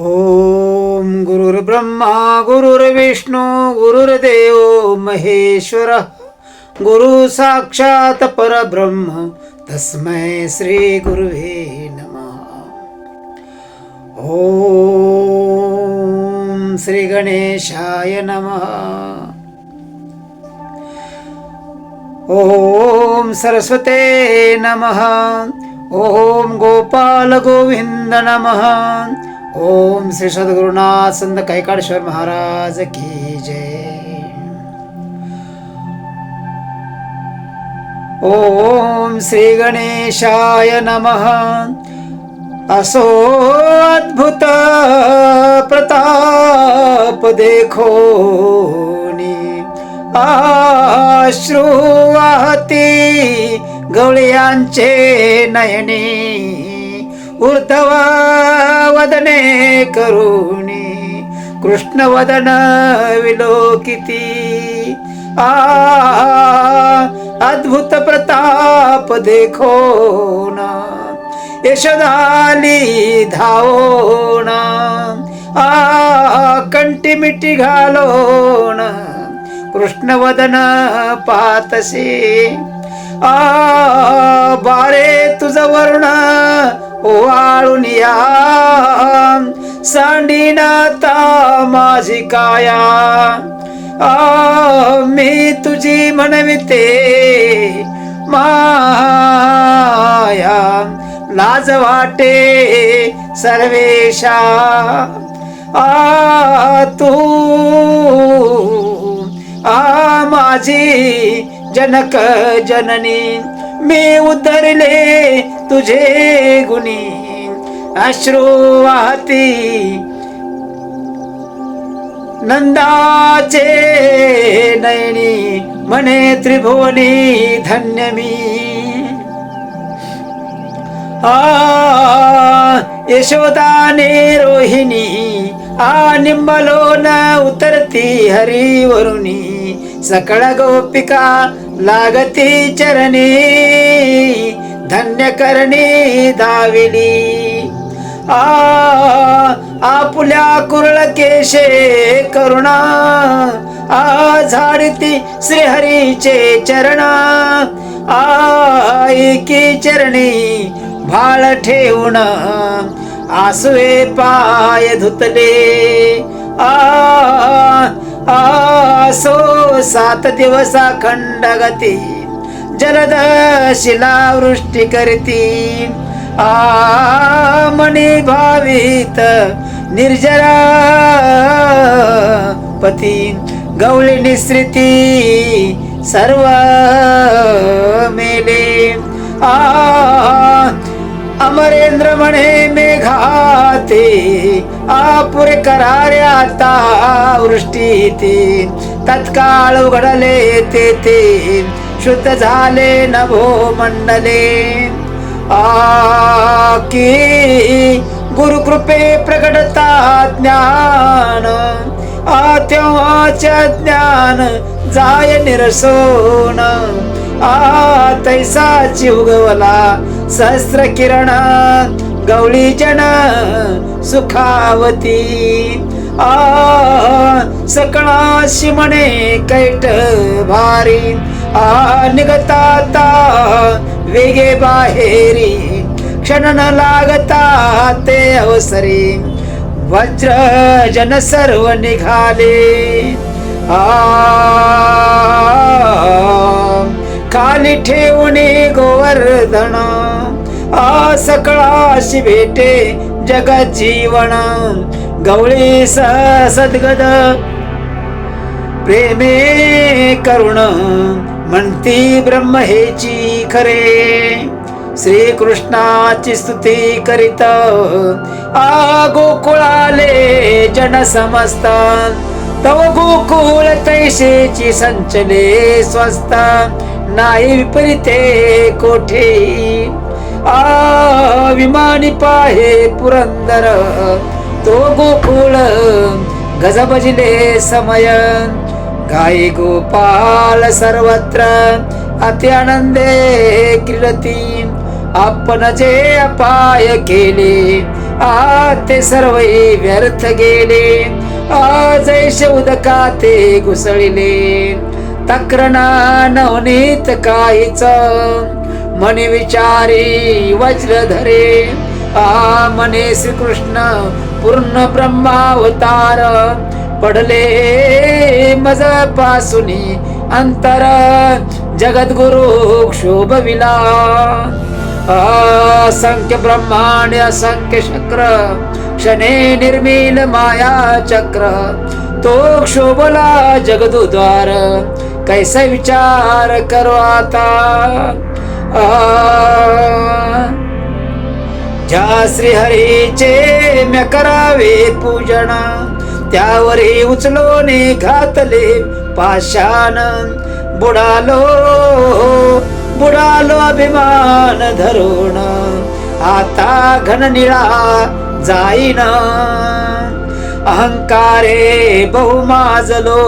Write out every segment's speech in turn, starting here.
ओम गुरुर्ब्रह्मा गुरुर्विष्णू गुरुर्देव महेश्वर। गुरु साक्षात परब्रह्म तस्मै श्री गुरुवे नमः। ओम श्री गणेशाय नमः। ओम सरस्वते नमः। ओम गोपाल गोविंद नमः। ओम श्री सद्गुरुनाथ संत कैकाडेश्वर महाराज की जय. ओम श्री गणेशाय नमः. असो अद्भुत प्रताप देखो आश्रुवाती गवळ्यांचे नयने. ऊर्ध्व वदने करुणी कृष्ण वदन विलोकिती। आ अद्भुत प्रताप देखो ना यशोदाली धावोण आ कंटी मिठी घालोण कृष्णवदन पातसे। आ बारे तुझ वर्ण ओवाळून या सांडीनाता माझी काया. आ मी तुझी म्हणविते माया लाज वाटे सर्वेशा. आ तू आ माझी जनक जननी. मी उतरले तुझे गुणी. अश्रू वाहती. नंदाचे नयनी. म्हणे त्रिभुवनी धन्य मी. आ यशोदाने रोहिणी आ निंबलो न उतरती हरिवरुणी. सकळ गोपिका लागती चरणी धन्य करणी दाविली आ आपुल्या कुरळ केशे करुणा आ झाडती श्रीहरीचे चरणा. आईकी चरणी भाळ ठेवून आसुवे पाय धुतले. आ आसो सात दिवसा खंडगती जलद शिलावृष्टी करती आ मणी भावित निर्जरा पती गवळी निसृती सर्व मेले आ अमरेंद्र म्हणे मेघाते आपुरे करारे आता वृष्टी ते तत्काळ उघडले ते ते शुद्ध झाले नभो मंडले. आकी की गुरुकृपे प्रगटता ज्ञान आ ज्ञान जाय निरसोन. आ तैसाची उगवला सहस्र किरण गौळी जन सुखावती. आ सकळा शिमणे कैट भारी. आ निघता वेगे बाहेरी. क्षण न लागता ते अवसरी. वज्र जन सर्व निघाले. आ खाली ठेवणे गोवर्धन. आ सकळाशी भेटे जगत जीवन गवळी सद्गद प्रेमे करुण म्हणती ब्रह्म हेची खरे श्रीकृष्णाची स्तुती करीत आ गोकुळाले जन समस्त तव गोकुळ तैसेची संचले स्वस्त नाही विपरीते कोठे आ विमानी पाहे पुरंदर तो गोकुळ गजबजले समय गाई गोपाल सर्वत्र अति आनंदे क्रीडती आपण जे अपाय केले आ ते सर्व व्यर्थ गेले जैसे उदका ते घुसळले तक्रणा नवनीत काहीच मने विचारी वज्र धरे. आ मने श्रीकृष्ण पूर्ण ब्रह्मावतार. पडले मज पासुनी अंतर जगद्गुरु क्षोभविला असंख्य ब्रह्मांड असंख्य चक्र क्षणे निर्मिल माया चक्र. तो क्षोभला जगदुद्वार कैसे विचार करो आता? ज्या श्रीहरीचे म्या करावे पूजन त्यावरही उचलोने घातले पाषाण. बुडालो बुडालो अभिमान धरून आता घननिळा जाईन. अहंकारे बहुमाजलो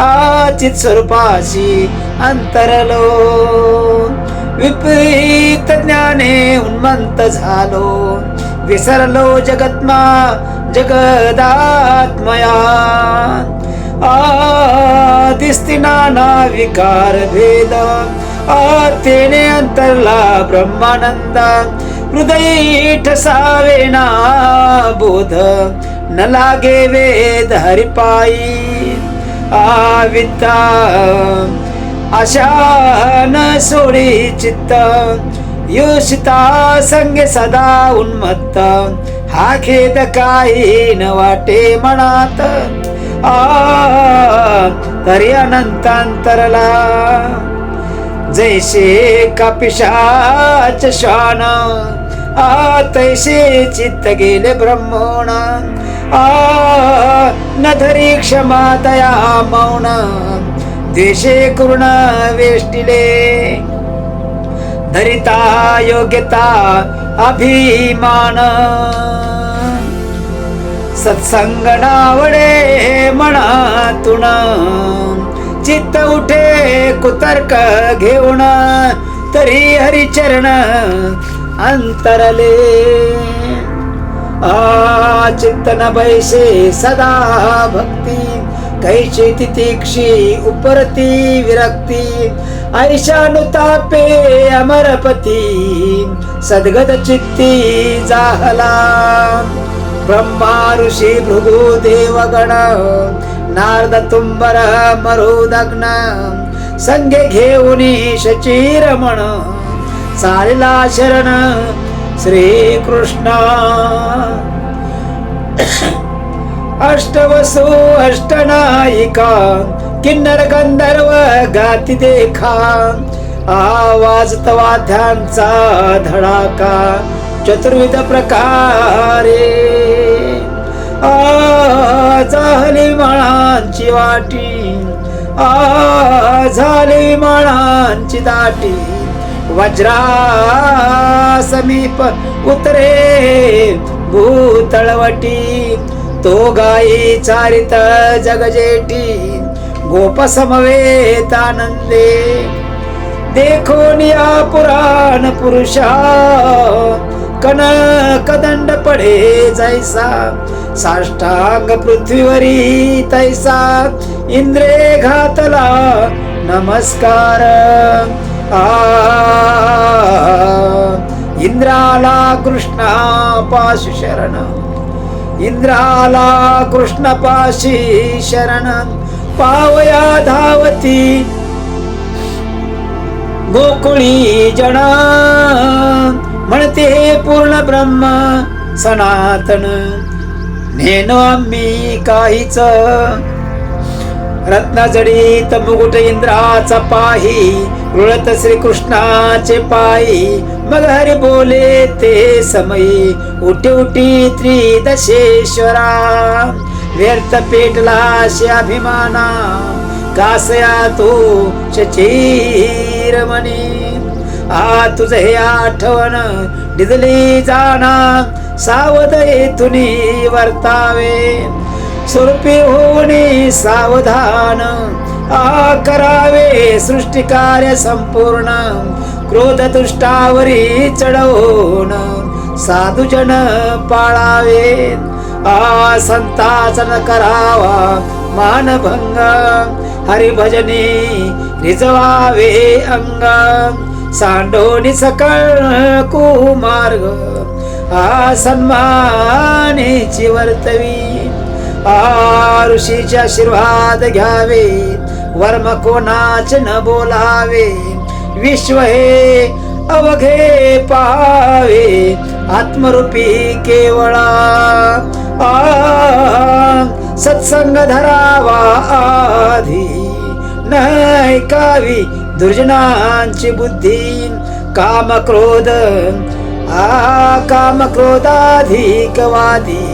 आचित स्वरूपाशी अंतरलो. विपरीत ज्ञाने उन्मंत झालो. विसरलो जगत्मा जगदात्मया. आ नाना विकार भेद. आ तेने अंतरला ब्रह्मानंद. हृदय ठसावेना बोध. न लागे वेद हरिपाई आविता आशा न सोडी चित्त योषिता संग सदा उन्मत्त हा खेद काही न वाटे मनात आ तरी अनंतांतरला. जैसे कापिशाच श्वान आ तैसे चित्त गेले ब्रह्मोणा न धरी क्षमा तया मौन द्वेषे कृणा वेष्टिले। धरिता योग्यता अभिमान। सत्संग नावडे मनातून चित्त उठे कुतर्क घेऊन तरी हरिचरण अंतरले। चिंतन बैसे सदा भक्ती कैची तितिक्षी उपरती विरक्ती ऐशानुतापे अमरपती सद्गत चित्ती जाहला। ब्रह्मा ऋषी भृगु देवगण नारद तुंबर मरुदग्न संगे घेऊनी शचीरमण चालला शरण श्रीकृष्ण। अष्टवसु अष्टनायिका किन्नर गंधर्व गाती देखा आवाज तवाद्यांचा धडाका चतुर्विध प्रकारे. झाली मळांची वाटी आ झाली मळांची दाटी. वज्रा समीप उतरे भूतळवटी तो गाई चारित जगजेटी गोप समवेत आनंदे. देखो निया पुराण पुरुषा कन कदंड पडे जैसा साष्टांग पृथ्वीवरी तैसा इंद्रे घातला नमस्कार. आ इंद्राला कृष्णा पाशु शरण इंद्राला कृष्ण पाशी शरण पावया धावती। गोकुळी जना म्हणते हे पूर्ण ब्रह्म सनातन। नेनो आम्ही काहीच। रत्नाजडी मुकुट इंद्राचा पाही रुळत श्रीकृष्णाचे पायी मग हरी बोले ते समयी. उठी उठी त्रिदशेश्वरा. व्यर्थ पेटला शे अभिमाना. कासया तो शचीरमणी आ तुझ हे आठवण डिदली जाणा. सावध येथुनी वर्तावे. स्वरूपी होणे सावधान. आ करावे सृष्टी कार्य संपूर्ण. क्रोध दुष्टावरी चढवून साधुजन पाळावे. आ संताचा न करावा मानभंग. हरिभजनी रिजवावे अंग. सांडोनी सकळ कुमार्ग. आ सन्मानेची वर्तवी. आ ऋषीचे आशीर्वाद घ्यावे. वर्म कोणाच न बोलावे. विश्व हे अवघे पाहावे. आत्मरूपी केवळा आ सत्संग धरावा आधी. नैकावी दुर्जनांची बुद्धी काम क्रोध आ काम क्रोधाधिकवादी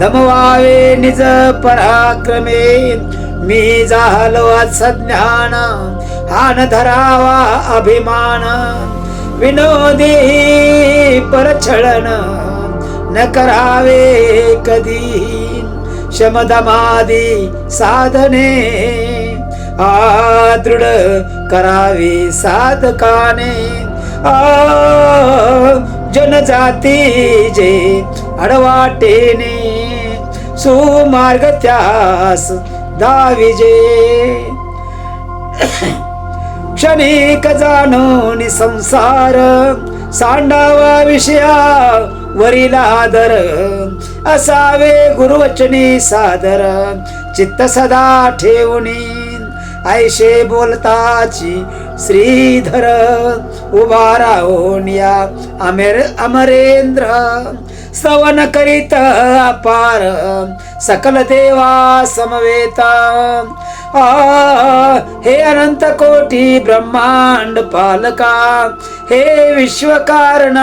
दमवावे निज पराक्रमे मी झालो सज्ञान. हान धरावा अभिमान. विनोदी परछळन. न करावे कधी शमदमादी साधने. आ दृढ करावे साधकाने. आ जनजाती जे अडवाटेने. सुमार्ग त्यास दाविजे। क्षणिक जाणून संसार सांडावा विषया वरील आदर असावे गुरुवचनी सादर चित्त सदा ठेवणी ऐशे बोलताची श्रीधर उभा राहून या अमेर अमरेंद्र सवन करीत अपार सकल देवा समवेता. आ हे अनंत कोटी ब्रह्मांड पालका हे विश्वकारण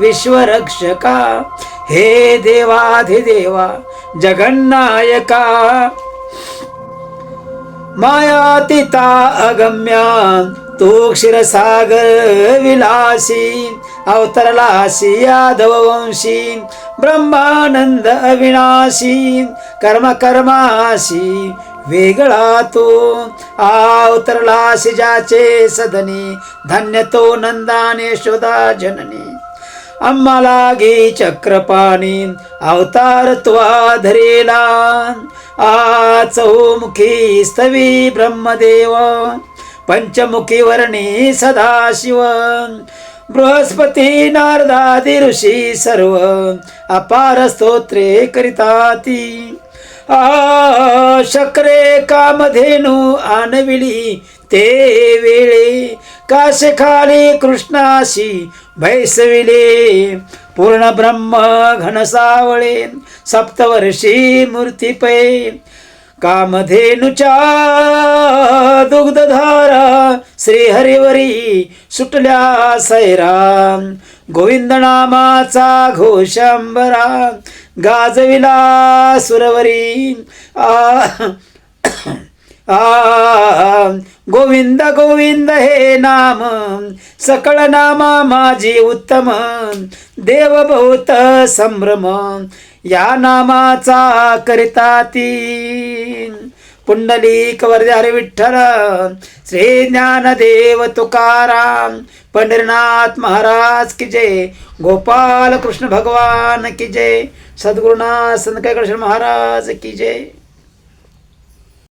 विश्वरक्षका हे देवाधिदेवा जगन्नायका. मायातीता अगम्या तू क्षीरसागर विलासी अवतरलासी यादव वंशी ब्रह्मानंद अविनाशी कर्म कर्मासी वेगळा तो अवतरलासी ज्याचे सदनी धन्य तो नंदाने शोधा जननी. आम्हाला गे चक्रपाणी अवतार त्वा धरेला. आ चौमुखी स्तवी ब्रह्मदेव. पंचमुखी वर्णी सदाशिव. बृहस्पती नारदादि ऋषी सर्व अपार स्तोत्रे करिताती. आ शक्रे कामधेनु आनविली ते वेळे. काशेखाली कृष्णाशी भैसविले. पूर्ण ब्रह्म घनसावळे. सप्तवर्षी मूर्ती पै कामधेनुच्या दुग्धधारा श्रीहरिवरी सुटल्या सैरा गोविंद नामाचा घोषंबरा गाजविला सुरवरी. आ आ गोविंद गोविंद हे नाम. सकळ नामा माझी उत्तम. देव संभ्रम. या नामाचा करिता ती पुंडलिक वरदार विठ्ठल श्री ज्ञानदेव तुकाराम पंढरीनाथ महाराज की जय गोपाल कृष्ण भगवान की जय सद्गुरुनाथ संत कृष्ण महाराज की जय.